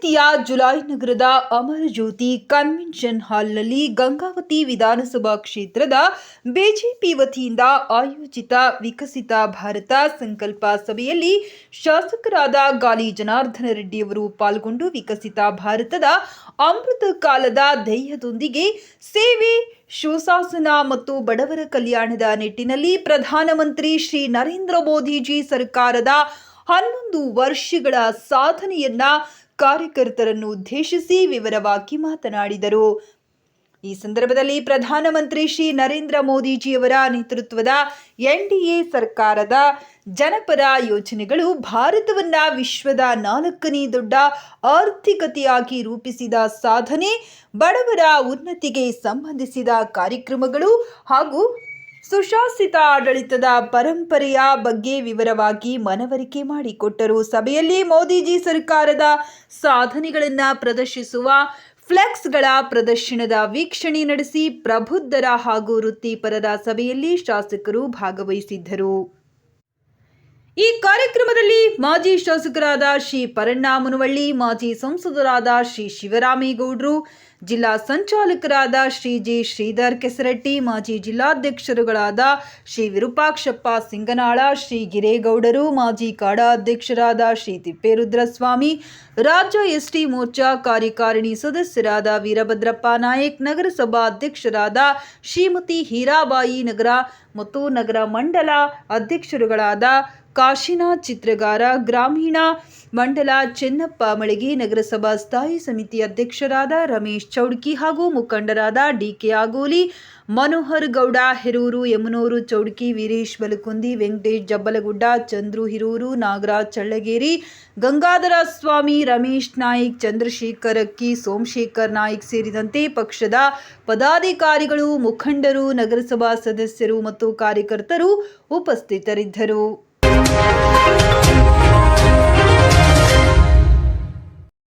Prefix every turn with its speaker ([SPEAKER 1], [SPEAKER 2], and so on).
[SPEAKER 1] July ನಗರದ ಅಮರ ಜ್ಯೋತಿ convention ಹಾಲ್ನಲ್ಲಿ ಗಂಗಾವತಿ ವಿಧಾನಸಭಾ ಕ್ಷೇತ್ರದ ಬಿಜೆಪಿ ವತಿಯಿಂದ ಆಯೋಜಿತ ವಿಕಸಿತ ಭಾರತ ಸಂಕಲ್ಪ ಸಭೆಯಲ್ಲಿ ಶಾಸಕರಾದ ಗಾಲಿ ಜನಾರ್ದನ ರೆಡ್ಡಿಯವರು ಪಾಲ್ಗೊಂಡು ವಿಕಸಿತ ಭಾರತದ ಅಮೃತ ಕಾಲದ ಧ್ಯೇಯದೊಂದಿಗೆ ಸೇವೆ, ಸುಶಾಸನ ಮತ್ತು ಬಡವರ ಕಲ್ಯಾಣದ ನಿಟ್ಟಿನಲ್ಲಿ ಪ್ರಧಾನಮಂತ್ರಿ ಶ್ರೀ ನರೇಂದ್ರ ಮೋದಿಜಿ ಸರ್ಕಾರದ ಹನ್ನೊಂದು ವರ್ಷಗಳ ಸಾಧನೆಯನ್ನ ಕಾರ್ಯಕರ್ತರನ್ನು ಉದ್ದೇಶಿಸಿ ವಿವರವಾಗಿ ಮಾತನಾಡಿದರು. ಈ ಸಂದರ್ಭದಲ್ಲಿ ಪ್ರಧಾನಮಂತ್ರಿ ಶ್ರೀ ನರೇಂದ್ರ ಮೋದಿಜಿಯವರ ನೇತೃತ್ವದ ಎನ್ಡಿಎ ಸರ್ಕಾರದ ಜನಪದ ಯೋಜನೆಗಳು ಭಾರತವನ್ನ ವಿಶ್ವದ ನಾಲ್ಕನೇ ದೊಡ್ಡ ಆರ್ಥಿಕತೆಯಾಗಿ ರೂಪಿಸಿದ ಸಾಧನೆ, ಬಡವರ ಉನ್ನತಿಗೆ ಸಂಬಂಧಿಸಿದ ಕಾರ್ಯಕ್ರಮಗಳು ಹಾಗೂ ಸುಶಾಸಿತ ಆಡಳಿತದ ಪರಂಪರೆಯ ಬಗ್ಗೆ ವಿವರವಾಗಿ ಮನವರಿಕೆ ಮಾಡಿಕೊಟ್ಟರು. ಸಭೆಯಲ್ಲಿ ಮೋದಿಜಿ ಸರ್ಕಾರದ ಸಾಧನೆಗಳನ್ನು ಪ್ರದರ್ಶಿಸುವ, ಫ್ಲೆಕ್ಸ್ಗಳ ಪ್ರದರ್ಶನದ ವೀಕ್ಷಣೆ ನಡೆಸಿ ಪ್ರಬುದ್ಧರ ಹಾಗೂ ವೃತ್ತಿಪರರ ಸಭೆಯಲ್ಲಿ ಶಾಸಕರು ಭಾಗವಹಿಸಿದ್ದರು. ಈ ಮಾಜಿ ಶಾಸಕರಾದ ಶ್ರೀ ಪರಣ್ಣ ಮುನವಳ್ಳಿ, ಮಾಜಿ ಸಂಸದರಾದ ಶ್ರೀ ಶಿವರಾಮೇಗೌಡರು ಜಿಲ್ಲಾ ಸಂಚಾಲಕರಾದ ಶ್ರೀ ಜಿ ಶ್ರೀಧರ್ ಕೆಸರಟ್ಟಿ, ಮಾಜಿ ಜಿಲ್ಲಾಧ್ಯಕ್ಷರುಗಳಾದ ಶ್ರೀ ವಿರೂಪಾಕ್ಷಪ್ಪ ಸಿಂಗನಾಳ, ಶ್ರೀ ಗಿರೇಗೌಡರು, ಮಾಜಿ ಕಾಡಾ ಅಧ್ಯಕ್ಷರಾದ ಶ್ರೀ ತಿಪ್ಪೇರುದ್ರಸ್ವಾಮಿ, ರಾಜ್ಯ ಎಸ್ಟಿ ಮೋರ್ಚಾ ಕಾರ್ಯಕಾರಿಣಿ ಸದಸ್ಯರಾದ ವೀರಭದ್ರಪ್ಪ ನಾಯಕ್, ನಗರಸಭಾ ಅಧ್ಯಕ್ಷರಾದ ಶ್ರೀಮತಿ ಹೀರಾಬಾಯಿ ನಗರ, ಮತ್ತು ನಗರ ಮಂಡಲ ಅಧ್ಯಕ್ಷರುಗಳಾದ ಕಾಶಿನಾಥ್ ಚಿತ್ರಗಾರ ಗ್ರಾಮೀಣ ಮಂಡಲ ಚೆನ್ನಪ್ಪ ಮಳಿಗೆ ನಗರಸಭಾ ಸ್ಥಾಯಿ ಸಮಿತಿ ಅಧ್ಯಕ್ಷರಾದ ರಮೇಶ್ ಚೌಡ್ಕಿ ಹಾಗೂ ಮುಖಂಡರಾದ ಡಿಕೆ ಆಗೋಲಿ, ಮನೋಹರ್ ಗೌಡ, ಹೆರೂರು, ಯಮನೂರು ಚೌಡ್ಕಿ, ವೀರೇಶ್ ಬಲಕುಂದಿ, ವೆಂಕಟೇಶ್ ಜಬ್ಬಲಗುಡ್ಡ, ಚಂದ್ರು ಹಿರೂರು, ನಾಗರಾಜ್ ಚಳ್ಳಗೇರಿ, ಗಂಗಾಧರ ಸ್ವಾಮಿ, ರಮೇಶ್ ನಾಯ್ಕ್, ಚಂದ್ರಶೇಖರ್ ಅಕ್ಕಿ, ಸೋಮಶೇಖರ್ ನಾಯ್ಕ್ ಸೇರಿದಂತೆ ಪಕ್ಷದ ಪದಾಧಿಕಾರಿಗಳು, ಮುಖಂಡರು, ನಗರಸಭಾ ಸದಸ್ಯರು ಮತ್ತು ಕಾರ್ಯಕರ್ತರು ಉಪಸ್ಥಿತರಿದ್ದರು. Thank you.